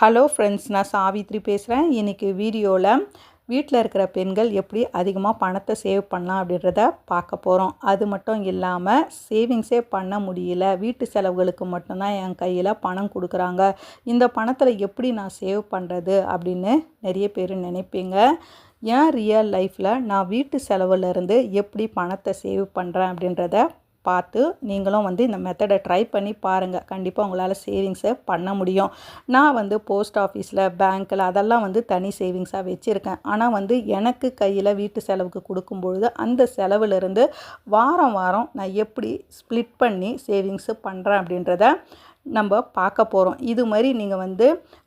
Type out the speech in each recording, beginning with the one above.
Hello friends நான் சாவித்ரி பேசுகிறேன் இன்றைக்கி வீடியோவில் வீட்டில் இருக்கிற பெண்கள் எப்படி அதிகமாக பணத்தை சேவ் பண்ணலாம் அப்படின்றத பார்க்க போகிறோம் அது மட்டும் இல்லாமல் சேவிங்ஸே பண்ண முடியல. வீட்டு செலவுகளுக்கு மட்டும்தான் என் கையில் பணம் கொடுக்குறாங்க. இந்த பணத்தில் எப்படி நான் சேவ் பண்ணுறது அப்படின்னு நிறைய பேர் நினைப்பீங்க. என் ரியல் லைஃப்பில் நான் வீட்டு செலவுலேருந்து எப்படி பணத்தை சேவ் பண்ணுறேன் அப்படின்றத பார்த்து நீங்களும் வந்து இந்த மெத்தடை ட்ரை பண்ணி பாருங்கள் கண்டிப்பாக உங்களால் சேவிங்ஸை பண்ண முடியும். நான் வந்து போஸ்ட் ஆஃபீஸில் பேங்க்கில் அதெல்லாம் வந்து தனி சேவிங்ஸாக வச்சுருக்கேன். ஆனால் வந்து எனக்கு கையில் வீட்டு செலவுக்கு கொடுக்கும்பொழுது அந்த செலவுலேருந்து வாரம் வாரம் நான் எப்படி ஸ்ப்ளிட் பண்ணி சேவிங்ஸு பண்ணுறேன் அப்படின்றத நம்ம பார்க்க போகிறோம் இது மாதிரி நீங்கள் வந்து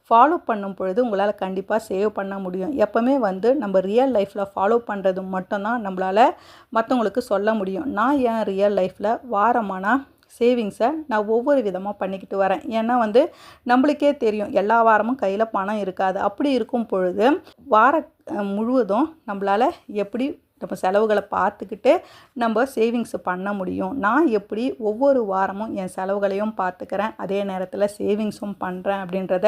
ஃபாலோ பண்ணும் பொழுது உங்களால் கண்டிப்பாக சேவ் பண்ண முடியும். எப்போவுமே வந்து நம்ம ரியல் லைஃப்பில் ஃபாலோ பண்ணுறது மட்டும்தான் நம்மளால் மற்றவங்களுக்கு சொல்ல முடியும். நான் என் ரியல் லைஃப்பில் வாரமான சேவிங்ஸை நான் ஒவ்வொரு விதமாக பண்ணிக்கிட்டு வரேன். ஏன்னா வந்து நம்மளுக்கே தெரியும் எல்லா வாரமும் கையில் பணம் இருக்காது. அப்படி இருக்கும் பொழுது வார முழுவதும் நம்மளால் எப்படி நம்ம செலவுகளை பார்த்துக்கிட்டு நம்ம சேவிங்ஸ் பண்ண முடியும். நான் எப்படி ஒவ்வொரு வாரமும் என் செலவுகளையும் பார்த்துக்கிறேன் அதே நேரத்தில் சேவிங்ஸும் பண்ணுறேன் அப்படின்றத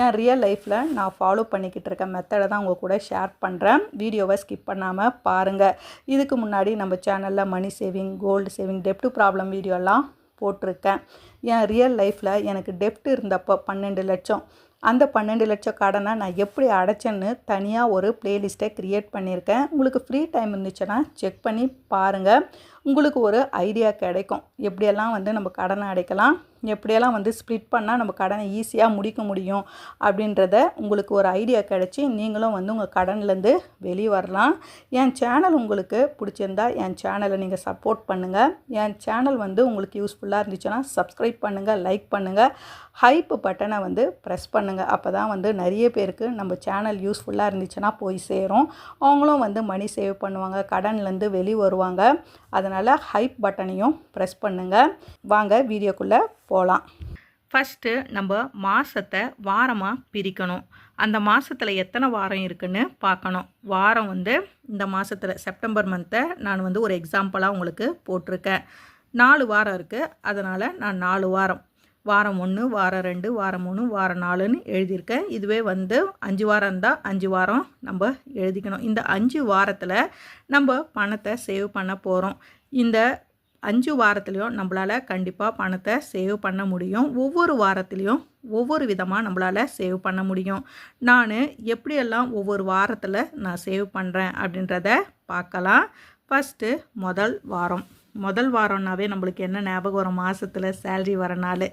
என் ரியல் லைஃப்பில் நான் ஃபாலோ பண்ணிக்கிட்டு இருக்க மெத்தடை தான் உங்கள் கூட ஷேர் பண்ணுறேன் வீடியோவை ஸ்கிப் பண்ணாமல் பாருங்கள் இதுக்கு முன்னாடி நம்ம சேனலில் மணி சேவிங் கோல்டு சேவிங் டெப்ட் ப்ராப்ளம் வீடியோலாம் போட்டிருக்கேன். என் ரியல் லைஃப்பில் எனக்கு டெப்ட் இருந்தப்போ பன்னெண்டு லட்சம் அந்த பன்னெண்டு லட்சம் கடனை நான் எப்படி அடைச்சேன்னு தனியாக ஒரு ப்ளேலிஸ்ட்டை க்ரியேட் பண்ணியிருக்கேன். உங்களுக்கு ஃப்ரீ டைம் இருந்துச்சுன்னா செக் பண்ணி பாருங்கள் உங்களுக்கு ஒரு ஐடியா கிடைக்கும். எப்படியெல்லாம் வந்து நம்ம கடனை அடைக்கலாம்? எப்படியெல்லாம் வந்து ஸ்ப்ளிட் பண்ணால் நம்ம கடனை ஈஸியாக முடிக்க முடியும் அப்படின்றத உங்களுக்கு ஒரு ஐடியா கிடச்சி நீங்களும் வந்து உங்கள் கடன்லேருந்து வெளியே வரலாம். என் சேனல் உங்களுக்கு பிடிச்சிருந்தா என் சேனலை நீங்கள் சப்போர்ட் பண்ணுங்கள் என் சேனல் வந்து உங்களுக்கு யூஸ்ஃபுல்லாக இருந்துச்சுன்னா சப்ஸ்கிரைப் பண்ணுங்கள் லைக் பண்ணுங்கள் ஹைப் பட்டனை வந்து ப்ரெஸ் பண்ணுங்கள் அப்போ தான் வந்து நிறைய பேருக்கு நம்ம சேனல் யூஸ்ஃபுல்லாக இருந்துச்சுன்னா போய் சேரும். அவங்களும் வந்து மணி சேவ் பண்ணுவாங்க கடன்லேருந்து வெளியே வருவாங்க. அதனால் ஹைப் பட்டனையும் ப்ரெஸ் பண்ணுங்கள் வாங்க வீடியோக்குள்ளே போகலாம் ஃபஸ்ட்டு நம்ம மாதத்தை வாரமாக பிரிக்கணும். அந்த மாதத்தில் எத்தனை வாரம் இருக்குன்னு பார்க்கணும். வாரம் வந்து இந்த மாதத்தில் செப்டம்பர் மந்த்தை நான் வந்து ஒரு எக்ஸாம்பிளாக உங்களுக்கு போட்டிருக்கேன். நாலு வாரம் இருக்குது அதனால் நான் நாலு வாரம். வாரம் ஒன்று வாரம் ரெண்டு வாரம் மூணு வாரம் நாலுன்னு எழுதியிருக்கேன். இதுவே வந்து அஞ்சு வாரம் இருந்தால் அஞ்சு வாரம் நம்ம எழுதிக்கணும். இந்த அஞ்சு வாரத்தில் நம்ம பணத்தை சேவ் பண்ண போகிறோம் இந்த அஞ்சு வாரத்துலேயும் நம்மளால் கண்டிப்பாக பணத்தை சேவ் பண்ண முடியும். ஒவ்வொரு வாரத்துலேயும் ஒவ்வொரு விதமாக நம்மளால் சேவ் பண்ண முடியும். நான் எப்படியெல்லாம் ஒவ்வொரு வாரத்தில் நான் சேவ் பண்ணுறேன் அப்படின்றத பார்க்கலாம். ஃபஸ்ட்டு முதல் வாரம். முதல் வாரம்னாவே நம்மளுக்கு என்ன ஞாபகம் வரும்? மாதத்தில் சேல்ரி வர நாள்.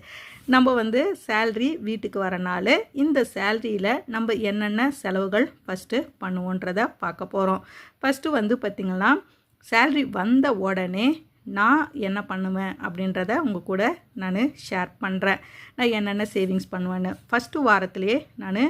நம்ம வந்து சேல்ரி வீட்டுக்கு வர நாள். இந்த சேல்ரியில் நம்ம என்னென்ன செலவுகள் ஃபஸ்ட்டு பண்ணுவோன்றதை பார்க்க போகிறோம் ஃபஸ்ட்டு வந்து பார்த்திங்கன்னா சேல்ரி வந்த உடனே நான் என்ன பண்ணுவேன் அப்படின்றத உங்கள் கூட நான் ஷேர் பண்ணுறேன் நான் என்னென்ன சேவிங்ஸ் பண்ணுவேன்னு. ஃபஸ்ட்டு வாரத்துலேயே நான்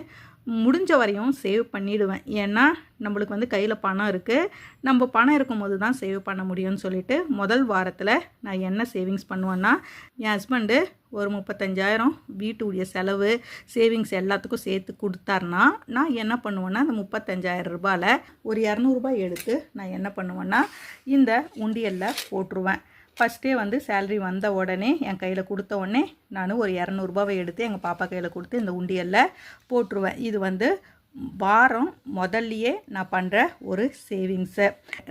முடிஞ்ச வரையும் சேவ் பண்ணிவிடுவேன் ஏன்னா நம்மளுக்கு வந்து கையில் பணம் இருக்குது நம்ம பணம் இருக்கும்போது தான் சேவ் பண்ண முடியும்னு சொல்லிட்டு முதல் வாரத்தில் நான் என்ன சேவிங்ஸ் பண்ணுவேன்னா என் ஹஸ்பண்டு ஒரு முப்பத்தஞ்சாயிரம் வீட்டுடைய செலவு சேவிங்ஸ் எல்லாத்துக்கும் சேர்த்து கொடுத்தாருனா நான் என்ன பண்ணுவேன்னா அந்த முப்பத்தஞ்சாயிரம் ரூபாயில் ஒரு இரநூறுபா எடுத்து நான் என்ன பண்ணுவேன்னா இந்த உண்டியலில் போட்டுருவேன். ஃபஸ்ட்டே வந்து சேல்ரி வந்த உடனே என் கையில் கொடுத்த உடனே நான் ஒரு இரநூறுபாவை எடுத்து எங்கள் பாப்பா கையில் கொடுத்து இந்த உண்டியலில் போட்டுருவேன். இது வந்து வாரம் முதல்லையே நான் பண்ணுற ஒரு சேவிங்ஸு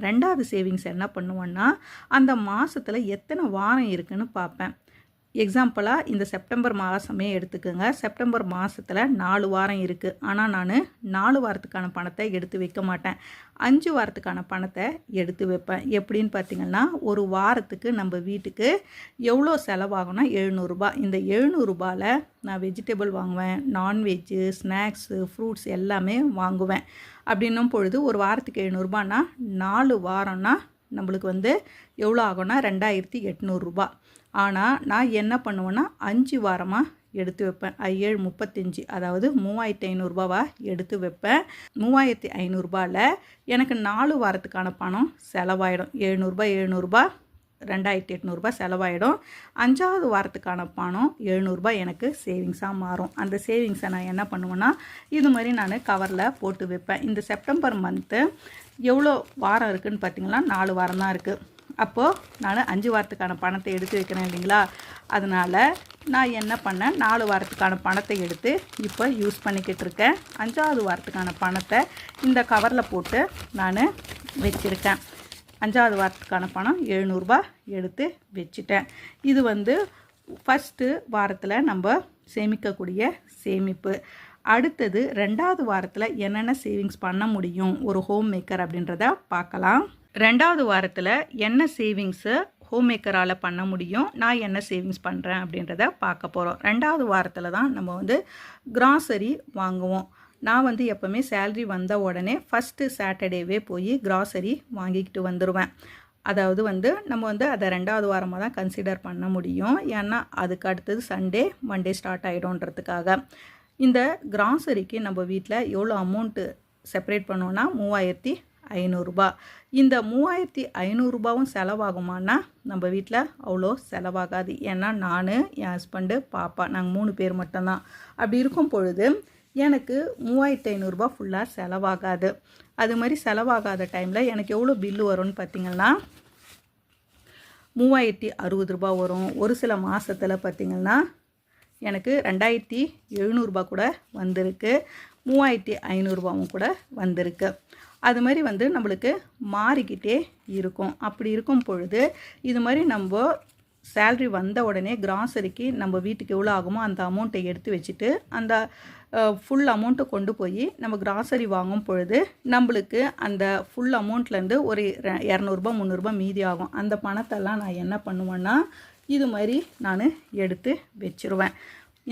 ரெண்டாவது சேவிங்ஸ் என்ன பண்ணுவேன்னா அந்த மாதத்தில் எத்தனை வாரம் இருக்குதுன்னு பார்ப்பேன் எக்ஸாம்பிளாக இந்த செப்டம்பர் மாதமே எடுத்துக்கோங்க. செப்டம்பர் மாதத்தில் நாலு வாரம் இருக்குது ஆனால் நான் நாலு வாரத்துக்கான பணத்தை எடுத்து வைக்க மாட்டேன். அஞ்சு வாரத்துக்கான பணத்தை எடுத்து வைப்பேன். எப்படின்னு பார்த்தீங்கன்னா ஒரு வாரத்துக்கு நம்ம வீட்டுக்கு எவ்வளோ செலவாகும்னா எழுநூறுபா இந்த எழுநூறுபாவில் நான் வெஜிடபிள் வாங்குவேன். நான்வெஜ்ஜு ஸ்நாக்ஸு ஃப்ரூட்ஸ் எல்லாமே வாங்குவேன். அப்படின்னும் பொழுது ஒரு வாரத்துக்கு எழுநூறுபான்னா நாலு வாரம்னா நம்மளுக்கு வந்து எவ்வளோ ஆகும்னா ரெண்டாயிரத்தி எட்நூறுரூபா ஆனால் நான் என்ன பண்ணுவேன்னா அஞ்சு வாரமாக எடுத்து வைப்பேன். ஏழு முப்பத்தஞ்சு அதாவது மூவாயிரத்தி ஐநூறுரூபாவா எடுத்து வைப்பேன். மூவாயிரத்தி ஐநூறுரூபாவில் எனக்கு நாலு வாரத்துக்கான பணம் செலவாயிடும். எழுநூறுபா எழுநூறுபா ரெண்டாயிரத்தி எட்நூறுபா செலவாயிடும். அஞ்சாவது வாரத்துக்கான பணம் எழுநூறுபா எனக்கு சேவிங்ஸாக மாறும். அந்த சேவிங்ஸை நான் என்ன பண்ணுவேன்னா இது மாதிரி நான் கவரில் போட்டு வைப்பேன். இந்த செப்டம்பர் மந்த்து எவ்வளோ வாரம் இருக்குதுன்னு பார்த்தீங்கன்னா நாலு வாரம் தான் இருக்குது அப்போது நான் அஞ்சு வாரத்துக்கான பணத்தை எடுத்து வைக்கிறேன் இல்லைங்களா? அதனால் நான் என்ன பண்ணேன்? நாலு வாரத்துக்கான பணத்தை எடுத்து இப்போ யூஸ் பண்ணிக்கிட்டு இருக்கேன். அஞ்சாவது வாரத்துக்கான பணத்தை இந்த கவரில் போட்டு நான் வச்சுருக்கேன். அஞ்சாவது வாரத்துக்கான பணம் எழுநூறுபா எடுத்து வச்சுட்டேன். இது வந்து ஃபஸ்ட்டு வாரத்தில் நம்ம சேமிக்கக்கூடிய சேமிப்பு. அடுத்தது ரெண்டாவது வாரத்தில் என்னென்ன சேவிங்ஸ் பண்ண முடியும்? ஒரு ஹோம் மேக்கர் அப்படின்றத பார்க்கலாம். ரெண்டாவது வாரத்தில் என்ன சேவிங்ஸு ஹோம் மேக்கரால் பண்ண முடியும் நான் என்ன சேவிங்ஸ் பண்ணுறேன் அப்படின்றத பார்க்க போகிறோம் ரெண்டாவது வாரத்தில் தான் நம்ம வந்து கிராசரி வாங்குவோம். நான் வந்து எப்போவுமே சேல்ரி வந்த உடனே ஃபஸ்ட்டு சாட்டர்டேவே போய் கிராசரி வாங்கிக்கிட்டு வந்துடுவேன் அதாவது வந்து நம்ம வந்து அதை ரெண்டாவது வாரமாக தான் கன்சிடர் பண்ண முடியும். ஏன்னா அதுக்கு அடுத்தது சண்டே மண்டே ஸ்டார்ட் ஆகிடும்ன்றதுக்காக இந்த கிராசரிக்கு நம்ம வீட்டில் எவ்வளோ அமௌண்ட்டு செப்பரேட் பண்ணோன்னா மூவாயிரத்தி ஐநூறுரூபா இந்த மூவாயிரத்தி ஐநூறுரூபாவும் செலவாகுமானா நம்ம வீட்டில் அவ்வளோ செலவாகாது. ஏன்னா நான் என் ஹஸ்பண்டு பாப்பா நாங்கள் மூணு பேர் மட்டும்தான். அப்படி இருக்கும் பொழுது எனக்கு மூவாயிரத்தி ஐநூறுரூபா ஃபுல்லாக செலவாகாது. அது மாதிரி செலவாகாத டைமில் எனக்கு எவ்வளோ பில்லு வரும்னு பார்த்தீங்கன்னா மூவாயிரத்தி அறுபது ரூபா வரும். ஒரு சில மாதத்தில் பார்த்திங்கன்னா எனக்கு ரெண்டாயிரத்தி எழுநூறுபா கூட வந்திருக்கு. மூவாயிரத்தி ஐநூறுரூபாவும் கூட வந்திருக்கு. அது மாதிரி வந்து நம்மளுக்கு மாறிக்கிட்டே இருக்கும். அப்படி இருக்கும் பொழுது இது மாதிரி நம்ம சேல்ரி வந்த உடனே கிராசரிக்கு நம்ம வீட்டுக்கு எவ்வளோ ஆகுமோ அந்த அமௌண்ட்டை எடுத்து வச்சுட்டு அந்த ஃபுல் அமௌண்ட்டை கொண்டு போய் நம்ம கிராசரி வாங்கும் பொழுது நம்மளுக்கு அந்த ஃபுல் அமௌண்ட்லேருந்து ஒரு இரநூறுபா முந்நூறுபா மீதி ஆகும். அந்த பணத்தெல்லாம் நான் என்ன பண்ணுவேன்னா இது மாதிரி நான் எடுத்து வச்சுருவேன்.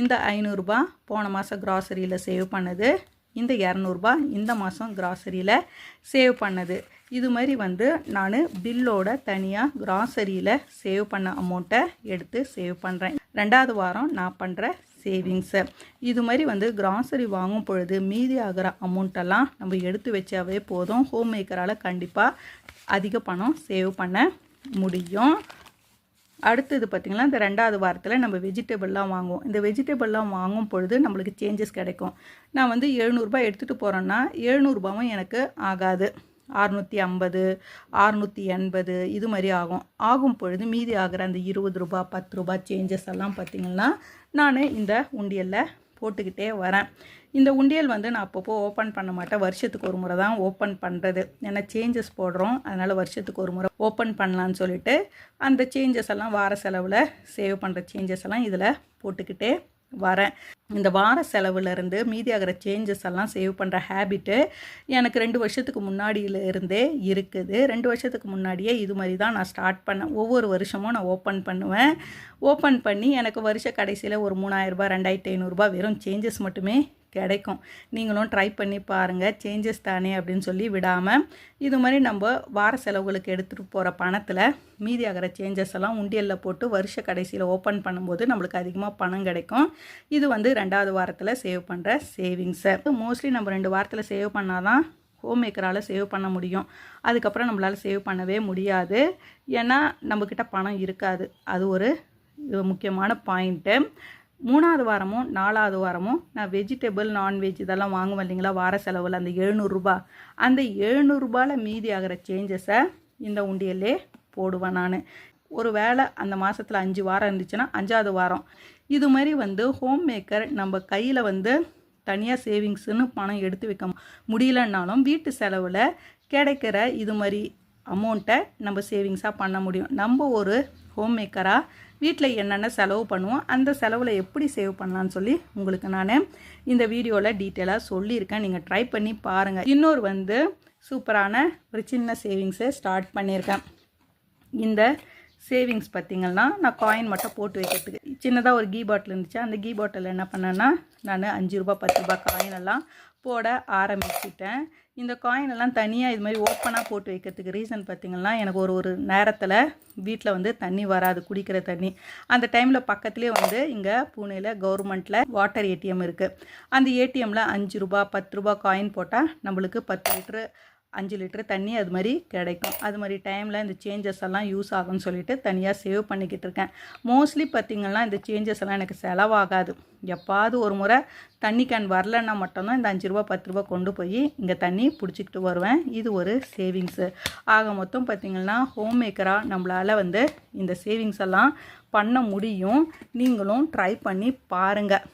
இந்த ஐநூறுரூபா போன மாதம் கிராசரியில் சேவ் பண்ணது இந்த இரநூறுபா இந்த மாதம் கிராசரியில் சேவ் பண்ணது. இது மாதிரி வந்து நான் பில்லோட தனியாக கிராசரியில் சேவ் பண்ண அமௌண்ட்டை எடுத்து சேவ் பண்ணுறேன் ரெண்டாவது வாரம் நான் பண்ணுற சேவிங்ஸு இது மாதிரி வந்து கிராசரி வாங்கும் பொழுது மீதி ஆகிற அமௌண்ட்டெல்லாம் நம்ம எடுத்து வச்சாவே போதும். ஹோம் மேக்கரால் கண்டிப்பாக அதிக பணம் சேவ் பண்ண முடியும். அடுத்தது பார்த்திங்கன்னா இந்த ரெண்டாவது வாரத்தில் நம்ம வெஜிடபிள்லாம் வாங்குவோம். இந்த வெஜிடபிள்லாம் வாங்கும் பொழுது நம்மளுக்கு சேஞ்சஸ் கிடைக்கும். நான் வந்து எழுநூறுபா எடுத்துகிட்டு போகிறேன்னா எழுநூறுபாவும் எனக்கு ஆகாது. அறுநூற்றி ஐம்பது அறுநூற்றி எண்பது இது மாதிரி ஆகும். ஆகும் பொழுது மீதி ஆகிற அந்த இருபது ரூபா பத்து ரூபா சேஞ்சஸ் எல்லாம் பார்த்திங்கன்னா நான் இந்த உண்டியலில் போட்டுக்கிட்டே வரேன். இந்த உண்டியல் வந்து நான் அப்பப்போ ஓப்பன் பண்ண மாட்டேன். வருஷத்துக்கு ஒரு முறை தான் ஓப்பன் பண்ணுறது ஏன்னா சேஞ்சஸ் போடுறோம். அதனால் வருஷத்துக்கு ஒரு முறை ஓப்பன் பண்ணலான்னு சொல்லிட்டு அந்த சேஞ்சஸ் எல்லாம் வார செலவில் சேவ் பண்ணுற சேஞ்சஸ் எல்லாம் இதில் போட்டுக்கிட்டே வரேன். இந்த வார செலவுலேருந்து மீதியாகிற சேஞ்சஸ் எல்லாம் சேவ் பண்ணுற ஹேபிட்டு எனக்கு ரெண்டு வருஷத்துக்கு முன்னாடியிலேருந்தே இருக்குது. ரெண்டு வருஷத்துக்கு முன்னாடியே இது மாதிரி தான் நான் ஸ்டார்ட் பண்ணேன். ஒவ்வொரு வருஷமும் நான் ஓப்பன் பண்ணுவேன். ஓப்பன் பண்ணி எனக்கு வருஷ கடைசியில் ஒரு மூணாயிரரூபா ரெண்டாயிரத்தி ஐநூறுரூபா வெறும் சேஞ்சஸ் மட்டுமே கிடைக்கும். நீங்களும் ட்ரை பண்ணி பாருங்கள் சேஞ்சஸ் தானே அப்படின்னு சொல்லி விடாமல் இது மாதிரி நம்ம வார செலவுகளுக்கு எடுத்துகிட்டு போகிற பணத்தில் மீதி ஆகிற சேஞ்சஸ் எல்லாம் உண்டியலில் போட்டு வருஷ கடைசியில் ஓப்பன் பண்ணும்போது நம்மளுக்கு அதிகமாக பணம் கிடைக்கும். இது வந்து ரெண்டாவது வாரத்தில் சேவ் பண்ணுற சேவிங்ஸை மோஸ்ட்லி நம்ம ரெண்டு வாரத்தில் சேவ் பண்ணால் தான் ஹோம் மேக்கரால் சேவ் பண்ண முடியும். அதுக்கப்புறம் நம்மளால் சேவ் பண்ணவே முடியாது. ஏன்னா நம்மக்கிட்ட பணம் இருக்காது. அது ஒரு முக்கியமான பாயிண்ட்டு மூணாவது வாரமும் நாலாவது வாரமும் நான் வெஜிடபிள் நான்வெஜ் இதெல்லாம் வாங்குவேன் இல்லைங்களா? வார செலவில் அந்த எழுநூறுபா அந்த எழுநூறுபாவில் மீதி ஆகிற சேஞ்சஸை இந்த உண்டியல்லே போடுவேன் நான். ஒரு வேளை அந்த மாதத்தில் அஞ்சு வாரம் இருந்துச்சுன்னா அஞ்சாவது வாரம். இது மாதிரி வந்து ஹோம் மேக்கர் நம்ம கையில் வந்து தனியாக சேவிங்ஸ்னு பணம் எடுத்து வைக்க முடியலன்னாலும் வீட்டு செலவில் கிடைக்கிற இது மாதிரி அமௌண்ட்டை நம்ம சேவிங்ஸாக பண்ண முடியும். நம்ம ஒரு ஹோம் மேக்கராக வீட்டில் என்னென்ன செலவு பண்ணுவோம் அந்த செலவில் எப்படி சேவ் பண்ணலான்னு சொல்லி உங்களுக்கு நான் இந்த வீடியோவில் டீட்டெயிலாக சொல்லியிருக்கேன். நீங்கள் ட்ரை பண்ணி பாருங்கள் இன்னொரு வந்து சூப்பரான ஒரு சின்ன சேவிங்ஸை ஸ்டார்ட் பண்ணியிருக்கேன். இந்த சேவிங்ஸ் பார்த்திங்கன்னா நான் காயின் மட்டும் போட்டு வைக்கிறதுக்கு. சின்னதாக ஒரு கீ பாட்டில் இருந்துச்சு. அந்த கீ பாட்டில் என்ன பண்ணேன்னா நான் அஞ்சு ரூபா பத்து ரூபா காயின் எல்லாம் போட ஆரம்பிச்சிட்டேன். இந்த காயின் எல்லாம் தனியாக இது மாதிரி ஓப்பனாக போட்டு வைக்கிறதுக்கு ரீசன் பார்த்திங்கன்னா எனக்கு ஒரு ஒரு நேரத்தில் வீட்டில் வந்து தண்ணி வராது குடிக்கிற தண்ணி. அந்த டைமில் பக்கத்துலேயே வந்து இங்கே பூனேயில் கவர்மெண்ட்டில் வாட்டர் ஏடிஎம் இருக்குது அந்த ஏடிஎம்மில் அஞ்சு ரூபா பத்து ரூபா காயின் போட்டால் நம்மளுக்கு பத்து லிட்ரு அஞ்சு லிட்டர் தண்ணி அது மாதிரி கிடைக்கும். அது மாதிரி டைமில் இந்த சேஞ்சஸ் எல்லாம் யூஸ் ஆகும்னு சொல்லிட்டு தனியாக சேவ் பண்ணிக்கிட்டு இருக்கேன். மோஸ்ட்லி பார்த்திங்கன்னா இந்த சேஞ்சஸ் எல்லாம் எனக்கு செலவாகாது. எப்பாவது ஒரு முறை தண்ணி கேன் வரலன்னா மட்டும்தான் இந்த அஞ்சு ரூபா பத்து ரூபா கொண்டு போய் இங்கே தண்ணி பிடிச்சிக்கிட்டு வருவேன். இது ஒரு சேவிங்ஸு ஆக மொத்தம் பார்த்திங்கன்னா ஹோம் மேக்கராக நம்மளால் வந்து இந்த சேவிங்ஸ் எல்லாம் பண்ண முடியும். நீங்களும் ட்ரை பண்ணி பாருங்கள்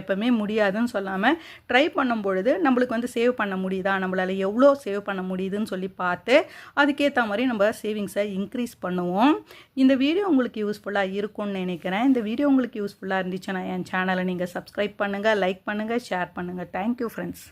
எப்போவுமே முடியாதுன்னு சொல்லாமல் ட்ரை பண்ணும் பொழுது நம்மளுக்கு வந்து சேவ் பண்ண முடியுதா? நம்மளால் எவ்வளோ சேவ் பண்ண முடியுதுன்னு சொல்லி பார்த்து அதுக்கேற்ற மாதிரி நம்ம சேவிங்ஸை இன்க்ரீஸ் பண்ணுவோம். இந்த வீடியோ உங்களுக்கு யூஸ்ஃபுல்லாக இருக்கும்னு நினைக்கிறேன். இந்த வீடியோ உங்களுக்கு யூஸ்ஃபுல்லாக இருந்துச்சுன்னா என் சேனலை நீங்கள் சப்ஸ்கிரைப் பண்ணுங்கள் லைக் பண்ணுங்கள் ஷேர் பண்ணுங்கள் தேங்க்யூ ஃப்ரெண்ட்ஸ்